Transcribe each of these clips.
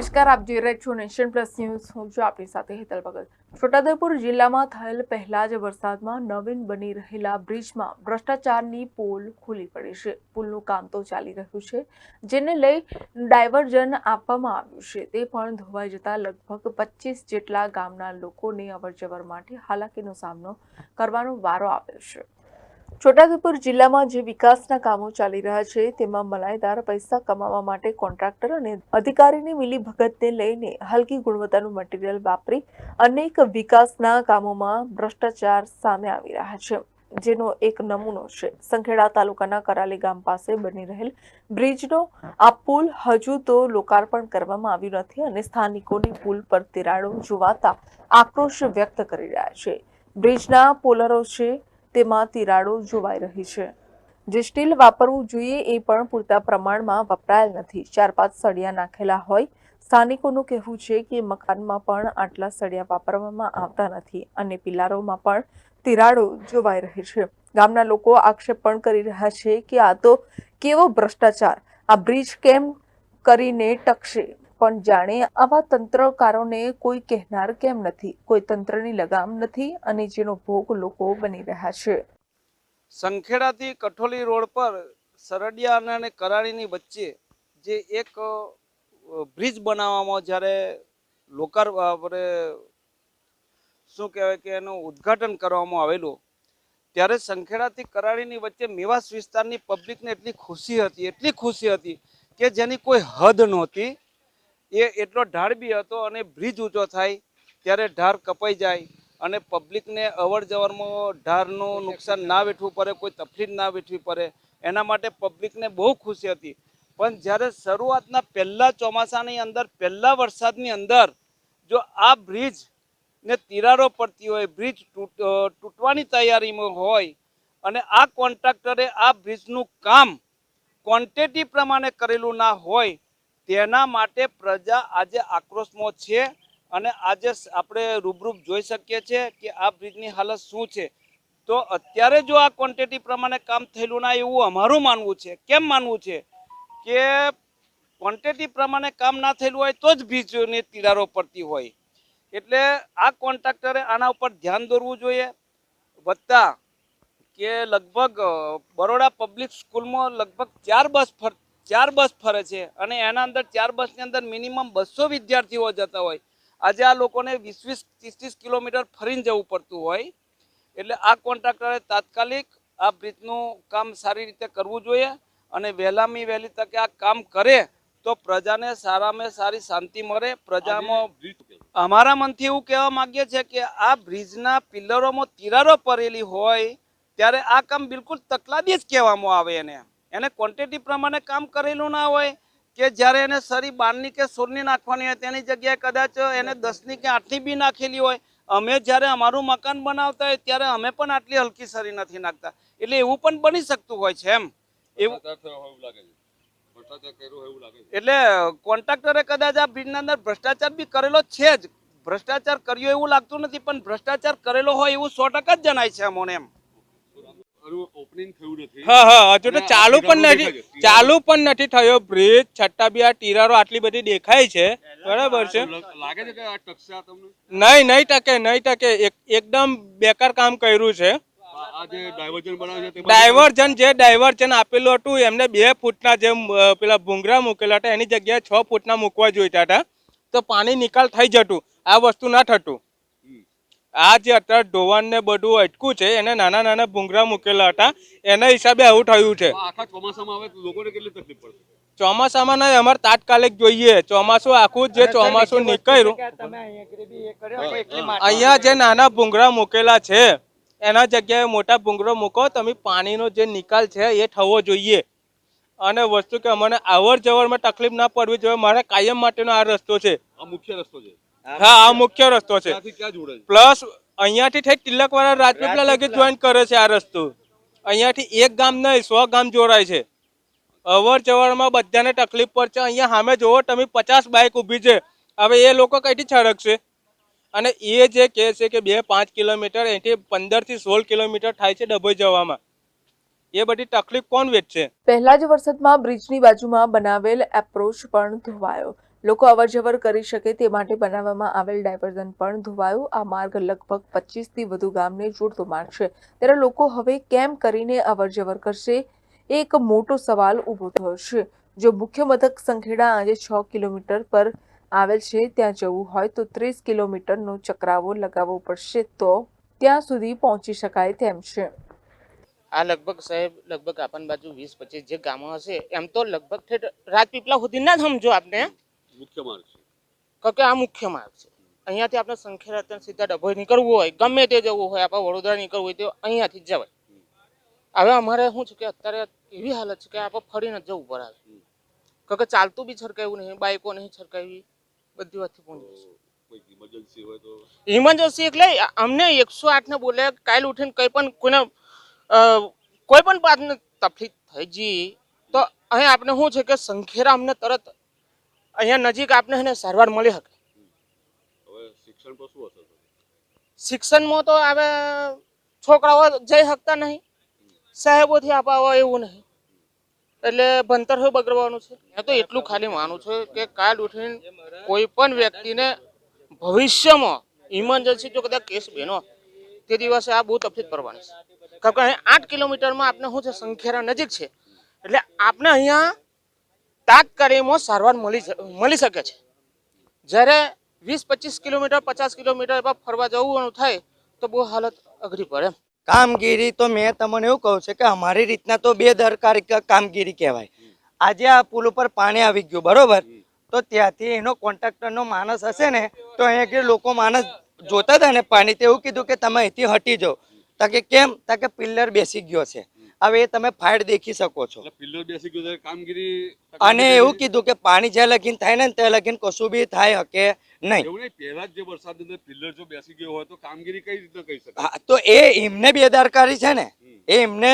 નમસ્કાર, આપ જોઈ રહ્યા છો નેશન પ્લસ ન્યૂઝ. હું છું આપની સાથે હેતલ ભગત. છોટાઉદેપુર જિલ્લામાં થયેલ પહેલા જ વરસાદમાં નવીન બની રહેલા બ્રિજમાં ભ્રષ્ટાચારની પોલ ખુલી પડી છે. પુલનું કામ તો ચાલી રહ્યું છે, જેને લઈ ડાયવર્ઝન આપવામાં આવ્યું છે. તે પણ ધોવાઈ જતા લગભગ પચીસ જેટલા ગામના લોકોને અવરજવર માટે હાલાકીનો સામનો કરવાનો વારો આવ્યો છે. છોટાઉદેપુર જિલ્લામાં જે વિકાસના કામો ચાલી રહ્યા છે, તેમાં મલાઈદાર પૈસા કમાવા માટે કોન્ટ્રાક્ટર અને અધિકારીની મિલીભગતને લઈને હલકી ગુણવત્તાનું મટીરીયલ વાપરી અનેક વિકાસના કામોમાં ભ્રષ્ટાચાર સામે આવી રહ્યા છે, જેનો એક નમૂનો છે. સંખેડા તાલુકાના કરાલી ગામ પાસે બની રહેલ બ્રિજનો આ પુલ હજુ તો લોકાર્પણ કરવામાં આવ્યું નથી અને સ્થાનિકોની પુલ પર તિરાડો જોવાતા આક્રોશ વ્યક્ત કરી રહ્યા છે. બ્રિજના પોલરો છે તેમાં તિરાડો જોવાઈ રહી છે. જે સ્ટીલ વાપરવું જોઈએ એ પણ પૂરતા પ્રમાણમાં વપરાયેલ નથી. ચાર પાંચ સળિયા નાખેલા હોય, સ્થાનિકોનું કહેવું છે કે મકાનમાં પણ આટલા સળિયા વાપરવામાં આવતા નથી અને પિલારોમાં પણ તિરાડો જોવાઈ રહી છે. ગામના લોકો આક્ષેપ પણ કરી રહ્યા છે કે આ તો કેવો ભ્રષ્ટાચાર, આ બ્રિજ કેમ કરીને ટકશે? પણ જાણે આવા તંત્રકારોને કોઈ કહેનાર કેમ નથી, કોઈ તંત્રની લગામ નથી અને જેનો ભોગ લોકો બની રહ્યા છે. સંખેડાથી કઠોલી રોડ પર સરડિયા અને કરાળીની વચ્ચે જે એક બ્રિજ બનાવવામાં જ્યારે લોકાર આપણે શું કહેવાય કે એનું ઉદ્ઘાટન કરવામાં આવેલું, ત્યારે સંખેડાથી કરાળીની વચ્ચે મેવાસ વિસ્તારની પબ્લિકને એટલી ખુશી હતી, એટલી ખુશી હતી કે જેની કોઈ હદ નહોતી. એ એટલો ઢાળ બી હતો અને બ્રિજ ઊંચો થાય ત્યારે ઢાર કપાઈ જાય અને પબ્લિકને અવર જવરમાં ઢારનું નુકસાન ના વેઠવું પડે, કોઈ તકલીફ ના વેઠવી પડે, એના માટે પબ્લિકને બહુ ખુશી હતી. પણ જ્યારે શરૂઆતના પહેલાં ચોમાસાની અંદર, પહેલાં વરસાદની અંદર જો આ બ્રિજ ને તિરાડો પડતી હોય, બ્રિજ તૂટ તૂટવાની તૈયારીમાં હોય અને આ કોન્ટ્રાક્ટરે આ બ્રિજનું કામ ક્વોન્ટિટી પ્રમાણે કરેલું ના હોય તેના માટે પ્રજા આજે આક્રોશમાં છે અને આજે આપણે રૂબરૂપ જોઈ શકીએ છીએ કે આ બ્રિજની હાલત શું છે. તો અત્યારે જો આ ક્વોન્ટિટી પ્રમાણે કામ થયેલું ના એવું અમારું માનવું છે. કેમ માનવું છે? કે ક્વોન્ટિટી પ્રમાણે કામ ના થયેલું હોય તો જ બ્રિજની તિરાડો પડતી હોય. એટલે આ કોન્ટ્રાક્ટરે આના ઉપર ધ્યાન દોરવું જોઈએ. વત્તા કે લગભગ બરોડા પબ્લિક સ્કૂલમાં લગભગ ચાર બસ ફર ચાર બસ ફરે છે અને એના અંદર ચાર બસની અંદર મિનિમમ બસો વિદ્યાર્થીઓ જતા હોય. આજે આ લોકોને વીસ વીસ ત્રીસ ત્રીસ કિલોમીટર ફરીને જવું પડતું હોય. એટલે આ કોન્ટ્રાક્ટરે તાત્કાલિક આ બ્રિજનું કામ સારી રીતે કરવું જોઈએ અને વહેલામી વહેલી તકે આ કામ કરે તો પ્રજાને સારામાં સારી શાંતિ મળે. પ્રજામાં અમારા મનથી એવું કહેવા માંગીએ છીએ કે આ બ્રિજના પિલ્લરોમાં તિરારો પડેલી હોય ત્યારે આ કામ બિલકુલ તકલાદી જ કહેવામાં આવે એને. એને ક્વોન્ટિટી પ્રમાણે કામ કરેલું ના હોય કે જ્યારે એને સરી બારની કે સોળની નાખવાની હોય તેની જગ્યાએ કદાચ એને દસની કે આઠની બી નાખેલી હોય. અમે જ્યારે અમારું મકાન બનાવતા હોય ત્યારે અમે પણ આટલી હલકી સરી નથી નાખતા. એટલે એવું પણ બની શકતું હોય છે એમ. એવું એટલે કોન્ટ્રાક્ટરે કદાચ આ બ્રિજના અંદર ભ્રષ્ટાચાર બી કરેલો છે જ. ભ્રષ્ટાચાર કર્યો એવું લાગતું નથી પણ ભ્રષ્ટાચાર કરેલો હોય એવું સો ટકા જ જણાય છે અમોને એમ. હા હા હજુ તો ચાલુ પણ નથી ચાલુ પણ નથી થયો બ્રિજ છતાં બી આ ટીરારો આટલી બધી દેખાય છે. બરાબર છે. નહીં નહીં ટકે નહીં ટકે. એક- એકદમ બેકાર કામ કર્યું છે. ડાયવર્જન જે ડાયવર્જન આપેલું હતું એમને બે ફૂટના જે પેલા ભૂંગરા મૂકેલા હતા એની જગ્યાએ છ ફૂટના મૂકવા જોઈતા હતા. તો પાણી નિકાલ થઈ જતું. આ વસ્તુ ના થતું. આ જે અત્યારે ધોવાણ ને બધું અટકું છે એને નાના નાના ભૂંગરા મૂકેલા હતા એના હિસાબે આવું થયું છે. ચોમાસામાં આવે તો લોકોને કેટલી તકલીફ પડશે? ચોમાસામાં નહીં અમારે તાત્કાલિક જોઈએ. ચોમાસું આખું જે ચોમાસું નીકળ્યું અહીંયા જે નાના ભૂંગળા મૂકેલા છે એના જગ્યાએ મોટા ભૂંગળો મૂકો તમે પાણીનો જે નિકાલ છે એ થવો જોઈએ. અને વસ્તુ કે અમને અવર જવરમાં તકલીફ ના પડવી જોઈએ મારે કાયમ માટેનો આ રસ્તો છે. આ મુખ્ય રસ્તો છે. હા આ મુખ્ય રસ્તો છે. પ્લસ અહીંયાથી થઈ તિલકવાળા રાજપીપળા લગી જોઈન કરે છે આ રસ્તો. અહીંયાથી એક ગામ નહીં સો ગામ જોડાય છે. અવર જવરમાં બધાને તકલીફ પડશે અહીંયા સામે જોવો તમે પચાસ બાઇક ઊભી છે. હવે એ લોકો કઈથી છડકશે? અને એ જે કહે છે કે બે પાંચ કિલોમીટર અહીંથી પંદરથી સોળ કિલોમીટર થાય છે ડભોઈ જવામાં. એ બધી તકલીફ કોણ વેચશે? પહેલા જ વરસાદમાં બ્રિજની બાજુમાં બનાવેલ એપ્રોચ પણ ધોવાયો. લોકો અવરજવર કરી શકે તે માટે બનાવવામાં આવેલ ડાયવર્ઝન પણ ધોવાયું. આ માર્ગ લગભગ પચીસથી વધુ ગામને જોડતો માર્ગ છે. ત્યારે લોકો હવે કેમ કરીને અવરજવર કરશે? એ એક મોટો સવાલ ઊભો થયો છે. જો મુખ્ય મથક સંખેડા આજે છ કિલોમીટર પર આવેલ છે, ત્યાં જવું હોય તો ત્રીસ કિલોમીટરનો ચક્રાવો લગાવવો પડશે તો ત્યાં સુધી પહોંચી શકાય તેમ છે. આ લગભગ સાહેબ, લગભગ આપણ બાજુ વીસ પચીસ જે ગામો હશે, એમ તો લગભગ રાજપીપળા સુધી ના સમજો આપને. મુખ્ય માર્ગ છે. કારણ કે આ મુખ્ય માર્ગ છે. અહીંયાથી આપણે સંખેડા સીધા ડભોઈ નીકળવું હોય ગમે તે જવું હોય આપણે વડોદરા નીકળવું હોય તો અહીંયાથી જ જવાય. હવે અમારે શું છે કે અત્યારે એવી હાલત છે કે આપણે ફરીને જવું પડે. કારણ કે ચાલતું બી છરકાયું નહીં બાઇકો નહીં છરકાવી બધી વાતથી પહોંચી ઇમરજન્સી એટલે અમને એકસો આઠ ને બોલે કાલ ઉઠીને કંઈ પણ કોઈને કોઈ પણ વાતને તકલીફ થઈ ગઈ તો અહીંયા આપણે શું છે કે સંખેરા અમને તરત અહીંયા નજીક આપને એને સારવાર મળી શકે. શિક્ષણ પર શું અસર શિક્ષણમાં તો હવે છોકરાઓ જઈ શકતા નહીં. સાહેબોથી અપાવવા એવું નહીં. એટલે ભણતર હોય બગડવાનું છે. મેં તો એટલું ખાલી માનું છું કે કાલ ઉઠીને કોઈ પણ વ્યક્તિને ભવિષ્યમાં ઇમરજન્સી જો કદાચ કેસ બેનો તે દિવસે આ બહુ તકલીફ પડવાની છે. કારણ કે અહીં આઠ કિલોમીટરમાં આપણે શું છે? સંખેરા નજીક છે. એટલે આપણે અહીંયા તાત્કાલિકમાં સારવાર મળી મળી શકે છે. જ્યારે વીસ પચીસ કિલોમીટર પચાસ કિલોમીટર ફરવા જવું થાય તો બહુ હાલત અઘરી પડે કામગીરી તો મેં તમને એવું કહું છે કે અમારી રીતના તો બેદરકારી ક- કામગીરી કહેવાય. આજે આ પુલ ઉપર પાણી આવી ગયું બરોબર? તો ત્યાંથી એનો કોન્ટ્રાક્ટરનો માણસ હશે ને તો અહીંયા લોકો માણસ જોતા હતા ને પાણી તો એવું કીધું કે તમે અહીંથી હટી જાઓ. તા કે કેમ? તા કે પિલ્લર બેસી ગયો છે. હવે તમે ફાઇટ દેખી શકો છો. પિલ્લર બેસી ગયું કામગીરી અને એવું કીધું કે પાણી જ્યાં લગીન થાય ને ત્યાં લગીન કશું બી થાય હકે નહીં. એવું નહીં પહેલા જ જે વરસાદની અંદર પિલ્લર જો બેસી ગયો હોય તો કામગીરી કઈ રીતના કહી શકાય? હા, તો એ એમને બેદરકારી છે ને. એ એમને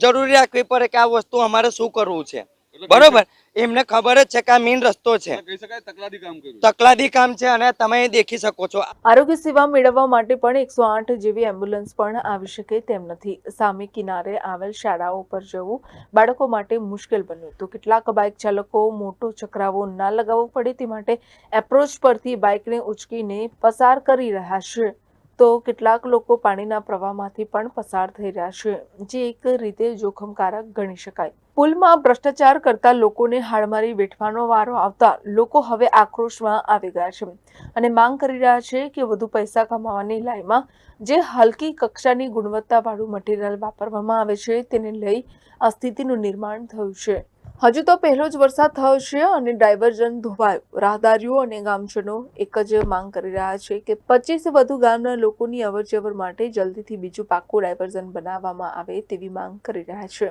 જરૂરી રાખવી પડે કે આ વસ્તુ અમારે શું કરવું છે. બરોબર. એમને ખબર જ છે કે આ મેઇન રસ્તો છે. એટલે કહી શકાય તકલાદી કામ તકલાદી કામ છે અને તમે દેખી શકો છો. આરોગ્ય સેવા મેળવવા માટે પણ એકસો આઠ જેવી એમ્બ્યુલન્સ પણ આવી શકે તેમ નથી. સામે કિનારે આવેલ શાળાઓ પર જવું બાળકો માટે મુશ્કેલ બન્યું તો કેટલાક બાઇક ચાલકો મોટો ચક્રાવો ના લગાવવો પડે તે માટે એપ્રોચ પરથી બાઇકને ઉચકીને પસાર કરી રહ્યા છે. તો કેટલાક લોકો પાણીના પ્રવાહમાંથી પણ પસાર થઈ રહ્યા છે જે એક રીતે જોખમકારક ગણી શકાય. પુલમાં ભ્રષ્ટાચાર કરતા લોકોને હાડમારી વેઠવાનો વારો આવતા લોકો હવે આક્રોશમાં આવી ગયા છે. અને માંગ કરી રહ્યા છે કે વધુ પૈસા કમાવાની લાઈમાં જે હલકી કક્ષાની ગુણવત્તાવાળું મટીરિયલ વાપરવામાં આવે છે તેને લઈ આ સ્થિતિનું નિર્માણ થયું છે. હજુ તો પહેલો જ વરસાદ થયો છે અને ડાયવર્ઝન ધોવાયું. રાહદારીઓ અને ગામજનો એક જ માંગ કરી રહ્યા છે કે પચીસ વધુ ગામના લોકોની અવરજવર માટે જલ્દીથી બીજું પાકું ડાયવર્ઝન બનાવવામાં આવે તેવી માંગ કરી રહ્યા છે.